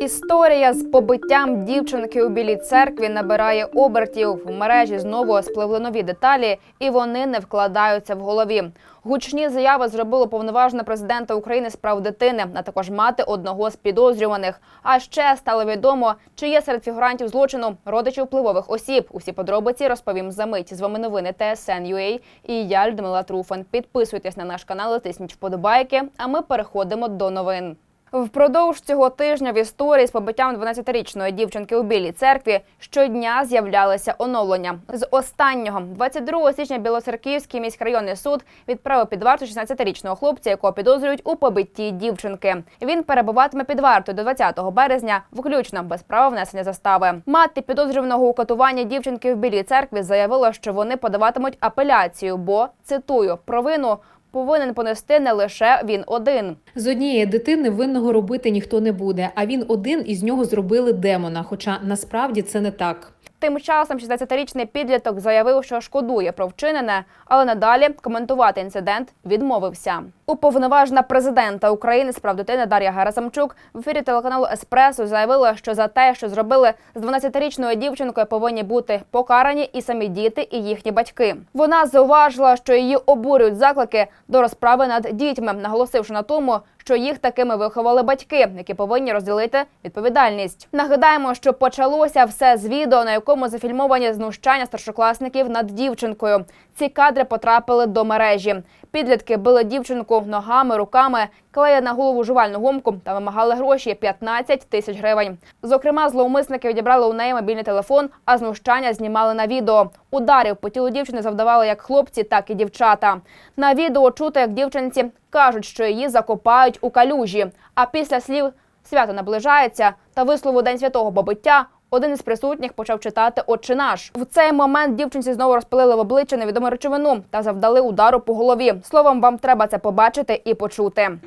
Історія з побиттям дівчинки у білій церкві набирає обертів. В мережі знову спливли нові деталі, і вони не вкладаються в голові. Гучні заяви зробило повноважне президента України з прав дитини, а також мати одного з підозрюваних. А ще стало відомо, чи є серед фігурантів злочину родичів впливових осіб. Усі подробиці розповім за мить. З вами новини ТСН.UA і я Людмила Труфан. Підписуйтесь на наш канал, тисніть вподобайки. А ми переходимо до новин. Впродовж цього тижня в історії з побиттям 12-річної дівчинки у Білій церкві щодня з'являлися оновлення. З останнього 22 січня Білоцерківський міськрайонний суд відправив під варту 16-річного хлопця, якого підозрюють у побитті дівчинки. Він перебуватиме під вартою до 20 березня, включно без права внесення застави. Мати підозрюваного у катуванні дівчинки в Білій церкві заявила, що вони подаватимуть апеляцію, бо цитую провину. Повинен понести не лише він один. З однієї дитини винного робити ніхто не буде, а він один із нього зробили демона. Хоча насправді це не так. Тим часом 16-річний підліток заявив, що шкодує про вчинене, але надалі коментувати інцидент відмовився. Уповноважена президента України з прав дитини Дар'я Герасамчук в ефірі телеканалу Еспресо заявила, що за те, що зробили з 12-річною дівчинкою, повинні бути покарані і самі діти, і їхні батьки. Вона зауважила, що її обурюють заклики до розправи над дітьми, наголосивши на тому, що їх такими виховали батьки, які повинні розділити відповідальність. Нагадаємо, що почалося все з відео, на якому зафільмовані знущання старшокласників над дівчинкою. Ці кадри потрапили до мережі. Підлітки били дівчинку ногами, руками, клеїли на голову жувальну гумку та вимагали гроші 15 тисяч гривень. Зокрема, зловмисники відібрали у неї мобільний телефон, а знущання знімали на відео. Ударів по тілу дівчини завдавали як хлопці, так і дівчата. На відео чути, як дівчинці кажуть, що її закопають у калюжі. А після слів свято наближається та вислову День святого побиття. Один із присутніх почав читати «Отче наш». В цей момент дівчинці знову розпилили в обличчя невідому речовину та завдали удару по голові. Словом, вам треба це побачити і почути.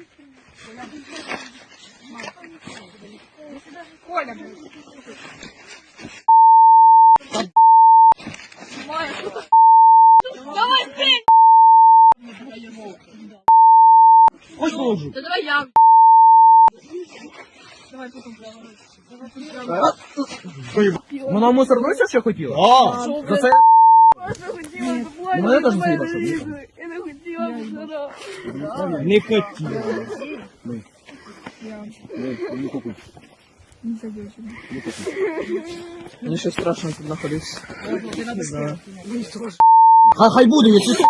Ось Да давай я. Вона в мусорнуся ще хотіла? А, за це Ну, я теж не хотіла, Я не хотіла не хотіла. Мені ще страшно тут знаходитися. Хай, хай буде, якщо ти...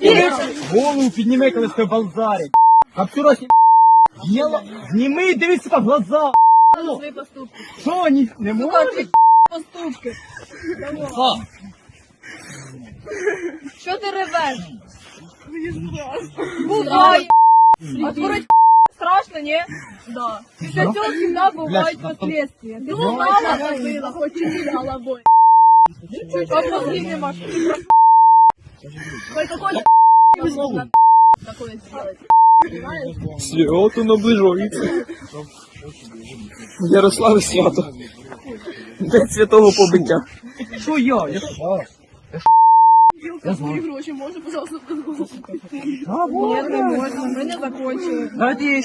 Вже мама. Голову підніми, коли сте балзарить. Каптюра сні... Діло... Зніми, дивись себе в глаза. свої поступки. Що, ні, не можеш? Поступки. А, Що ти ревеш? Буває. Отворить страшно, ні? Да. Після цього завжди бувають Блядь, последствия. Ти мама забила, хоч і від головою. Как мозгів нема. Только хочешь такое сделать. Свято наближається. Ярослав свято. День святого побиття. Що я? Я Я знаю. гроші можна, пожалуйста, А, Нет, не можна, ми не закончили. Давайте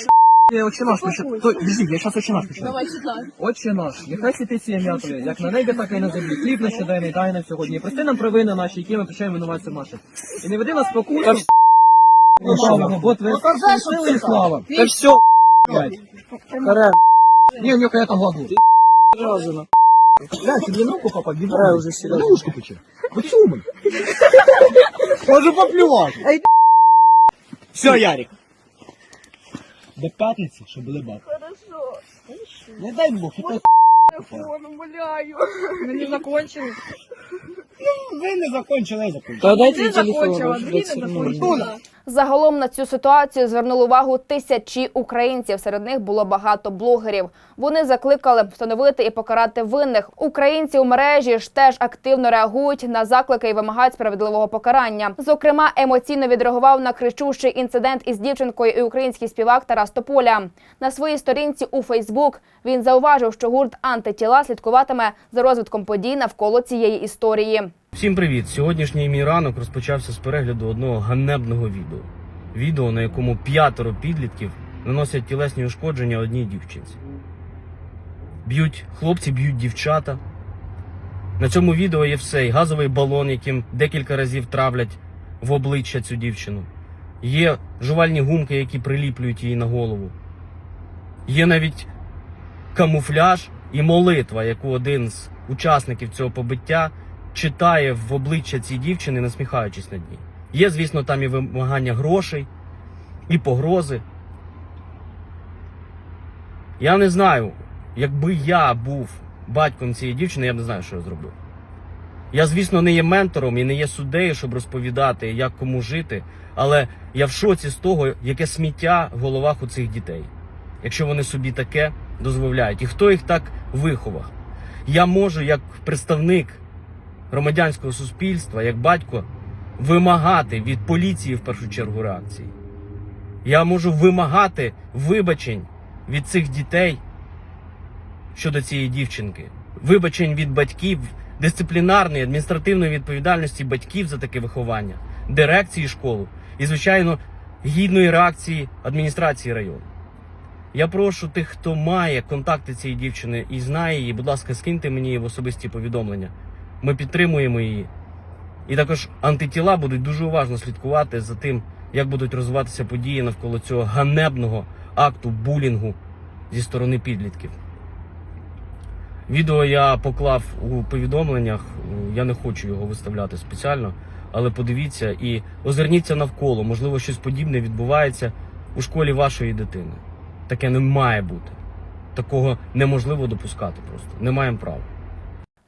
я Отче наш пишу. То, подожди, я сейчас отче наш пишу. Давай читай. Отче наш, нехай святиться ім'я Твоє, як на небі, так і на землі. Хліб наш щоденний дай нам сьогодні. І Прости нам провини наші, які ми прощаємо винуватцям нашим. І не веди нас спокусу. Слава, бо Твоє сили і слава. Та все, блядь. Карен. Не, я там глагол. Разано. Блядь, тебе ногу не знаю уже сильно. Ушки печи. Почумай. Можу поплювати. Все, Ярик. До п'ятниці, щоб були бабки. Хорошо. Не дай Бог, і так Телефон, умоляю. Ми не закончили. ви не закончили, я закончив. Та дайте Не телефон. закончила, це не закончила. Загалом на цю ситуацію звернули увагу тисячі українців. Серед них було багато блогерів. Вони закликали встановити і покарати винних. Українці у мережі ж теж активно реагують на заклики і вимагають справедливого покарання. Зокрема, емоційно відреагував на кричущий інцидент із дівчинкою і український співак Тарас Тополя. На своїй сторінці у Фейсбук він зауважив, що гурт антитіла слідкуватиме за розвитком подій навколо цієї історії. Всім привіт! Сьогоднішній мій ранок розпочався з перегляду одного ганебного відео. відео, на якому п'ятеро підлітків наносять тілесні ушкодження одній дівчинці. Б'ють хлопці, б'ють дівчата. На цьому відео є все. І газовий балон, яким декілька разів травлять в обличчя цю дівчину. Є жувальні гумки, які приліплюють її на голову. Є навіть камуфляж і молитва, яку один з учасників цього побиття читає в обличчя цій дівчини, насміхаючись над ній. Є, звісно, там і вимагання грошей, і погрози. Я не знаю, якби я був батьком цієї дівчини, я б не знаю, що я зробив. Я, звісно, не є ментором і не є суддею, щоб розповідати, як кому жити, але я в шоці з того, яке сміття в головах у цих дітей, якщо вони собі таке дозволяють. І хто їх так виховав? Я можу, як представник громадянського суспільства, як батько, вимагати від поліції в першу чергу реакції. Я можу вимагати вибачень від цих дітей щодо цієї дівчинки, вибачень від батьків, дисциплінарної, адміністративної відповідальності батьків за таке виховання, дирекції школи і, звичайно, гідної реакції адміністрації району. Я прошу тих, хто має контакти цієї дівчини і знає її, будь ласка, скиньте мені в особисті повідомлення. Ми підтримуємо її. І також антитіла будуть дуже уважно слідкувати за тим, як будуть розвиватися події навколо цього ганебного акту булінгу зі сторони підлітків. Відео я поклав у повідомленнях. Я не хочу його виставляти спеціально, але подивіться і озирніться навколо. Можливо, щось подібне відбувається у школі вашої дитини. Таке не має бути. Такого неможливо допускати просто. Не маємо права.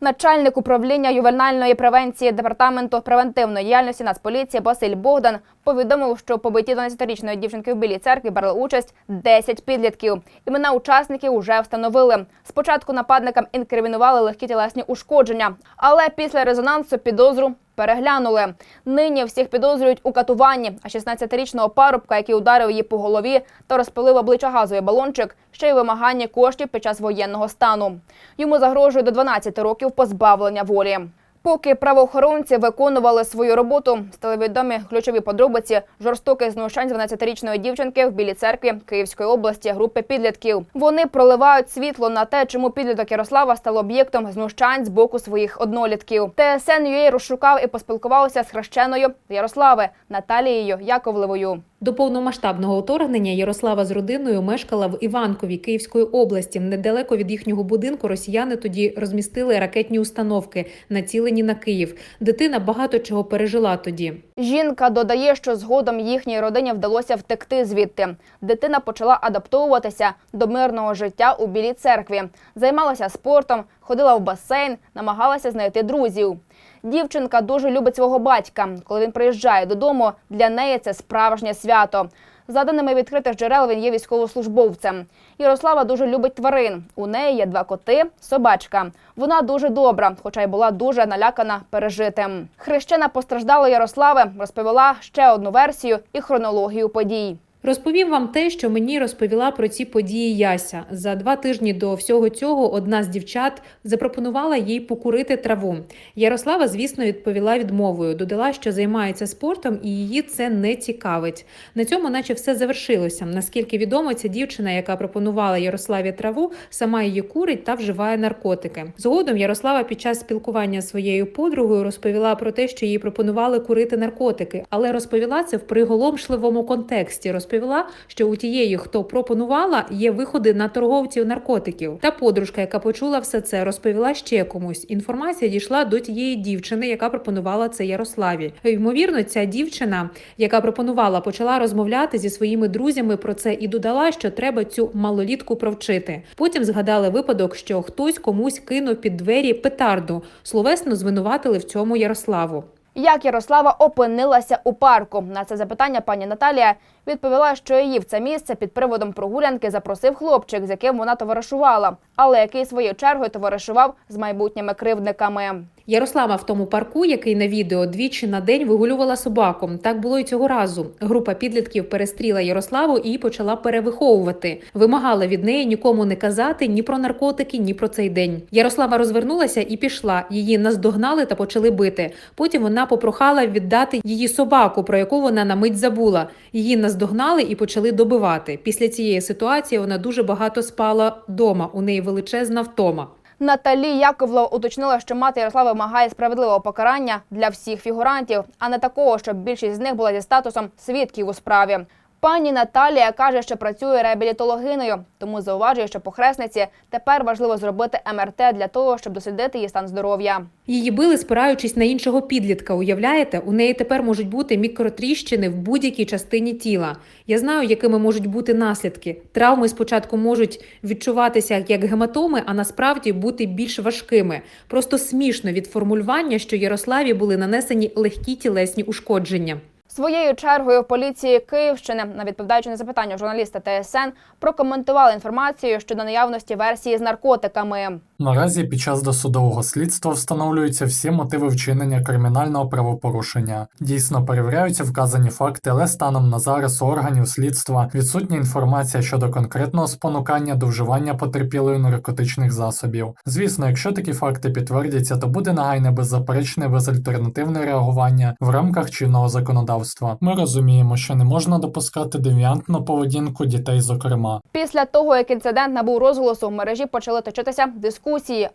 Начальник управління ювенальної превенції департаменту превентивної діяльності Нацполіції Василь Богдан повідомив, що побиті побитті 12-річної дівчинки в Білій церкві брали участь 10 підлітків. Імена учасників уже встановили. Спочатку нападникам інкримінували легкі тілесні ушкодження, але після резонансу підозру переглянули. Нині всіх підозрюють у катуванні, а 16-річного парубка, який ударив її по голові та розпилив обличчя газовий балончик, ще й вимагання коштів під час воєнного стану. Йому загрожує до 12 років позбавлення волі. Поки правоохоронці виконували свою роботу, стали відомі ключові подробиці жорстоких знущань з 12-річної дівчинки в Білій церкві Київської області групи підлітків. Вони проливають світло на те, чому підліток Ярослава став об'єктом знущань з боку своїх однолітків. ТСН UA розшукав і поспілкувався з хрещеною Ярослави Наталією Яковлевою. До повномасштабного вторгнення Ярослава з родиною мешкала в Іванкові Київської області. Недалеко від їхнього будинку росіяни тоді розмістили ракетні установки, націлені на Київ. Дитина багато чого пережила тоді. Жінка додає, що згодом їхній родині вдалося втекти звідти. Дитина почала адаптовуватися до мирного життя у Білій церкві, займалася спортом, ходила в басейн, намагалася знайти друзів. Дівчинка дуже любить свого батька. Коли він приїжджає додому, для неї це справжнє свято. За даними відкритих джерел, він є військовослужбовцем. Ярослава дуже любить тварин. У неї є два коти, собачка. Вона дуже добра, хоча й була дуже налякана пережитим. Хрещена постраждалої Ярослави розповіла ще одну версію і хронологію подій. Розповім вам те, що мені розповіла про ці події Яся. За два тижні до всього цього одна з дівчат запропонувала їй покурити траву. Ярослава, звісно, відповіла відмовою. Додала, що займається спортом і її це не цікавить. На цьому, наче все завершилося. Наскільки відомо, ця дівчина, яка пропонувала Ярославі траву, сама її курить та вживає наркотики. Згодом Ярослава під час спілкування з своєю подругою розповіла про те, що їй пропонували курити наркотики, але розповіла це в приголомшливому контексті. Розповіла, що у тієї, хто пропонувала, є виходи на торговців наркотиків. Та подружка, яка почула все це, розповіла ще комусь. Інформація дійшла до тієї дівчини, яка пропонувала це Ярославі. Ймовірно, ця дівчина, яка пропонувала, почала розмовляти зі своїми друзями про це і додала, що треба цю малолітку провчити. Потім згадали випадок, що хтось комусь кинув під двері петарду. Словесно звинуватили в цьому Ярославу. Як Ярослава опинилася у парку? На це запитання пані Наталія відповіла, що її в це місце під приводом прогулянки запросив хлопчик, з яким вона товаришувала, але який своєю чергою товаришував з майбутніми кривдниками. Ярослава в тому парку, який на відео двічі на день вигулювала собаку. Так було й цього разу. Група підлітків перестріла Ярославу і почала перевиховувати. Вимагала від неї нікому не казати ні про наркотики, ні про цей день. Ярослава розвернулася і пішла. Її наздогнали та почали бити. Потім вона попрохала віддати її собаку, про яку вона на мить забула. Її наздогнали і почали добивати. Після цієї ситуації вона дуже багато спала вдома. У неї величезна втома. Наталі Яковло уточнила, що мати Ярослава вимагає справедливого покарання для всіх фігурантів, а не такого, щоб більшість з них була зі статусом свідків у справі. Пані Наталія каже, що працює реабілітологиною, тому зауважує, що похресниці тепер важливо зробити МРТ для того, щоб дослідити її стан здоров'я. Її били, спираючись на іншого підлітка. Уявляєте, у неї тепер можуть бути мікротріщини в будь-якій частині тіла. Я знаю, якими можуть бути наслідки. Травми спочатку можуть відчуватися як гематоми, а насправді бути більш важкими. Просто смішно від формулювання, що Ярославі були нанесені легкі тілесні ушкодження. Своєю чергою поліції Київщини, на відповідаючи на запитання журналіста ТСН, прокоментували інформацію щодо наявності версії з наркотиками. Наразі під час досудового слідства встановлюються всі мотиви вчинення кримінального правопорушення. Дійсно перевіряються вказані факти, але станом на зараз у органів слідства відсутня інформація щодо конкретного спонукання до вживання потерпілою наркотичних засобів. Звісно, якщо такі факти підтвердяться, то буде нагайне беззаперечне безальтернативне реагування в рамках чинного законодавства. Ми розуміємо, що не можна допускати девіантну поведінку дітей, зокрема. Після того, як інцидент набув розголосу, в мережі почали точитися дискусії.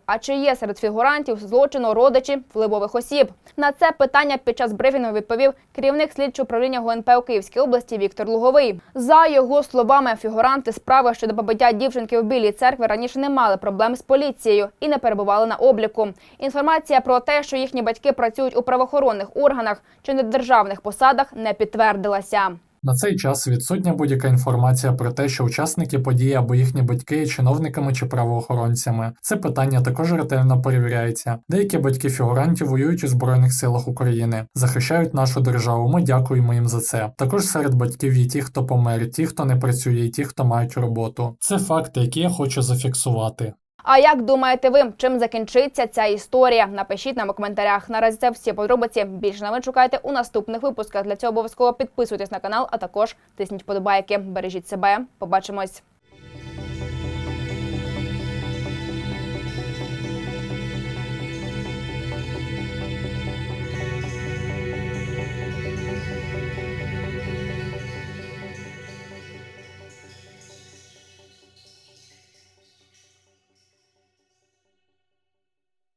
А чи є серед фігурантів злочину родичі впливових осіб? На це питання під час брифінгу відповів керівник слідчого управління ГУНП у Київській області Віктор Луговий. За його словами, фігуранти справи щодо побиття дівчинки в білій церкві раніше не мали проблем з поліцією і не перебували на обліку. Інформація про те, що їхні батьки працюють у правоохоронних органах чи на державних посадах, не підтвердилася. На цей час відсутня будь-яка інформація про те, що учасники події або їхні батьки є чиновниками чи правоохоронцями. Це питання також ретельно перевіряється. Деякі батьки фігурантів воюють у Збройних силах України, захищають нашу державу. Ми дякуємо їм за це. Також серед батьків є ті, хто помер, ті, хто не працює, і ті, хто мають роботу. Це факти, які я хочу зафіксувати. А як думаєте ви, чим закінчиться ця історія? Напишіть нам у коментарях. Наразі це всі подробиці. Більше новин шукайте у наступних випусках. Для цього обов'язково підписуйтесь на канал, а також тисніть подобайки. Бережіть себе. Побачимось.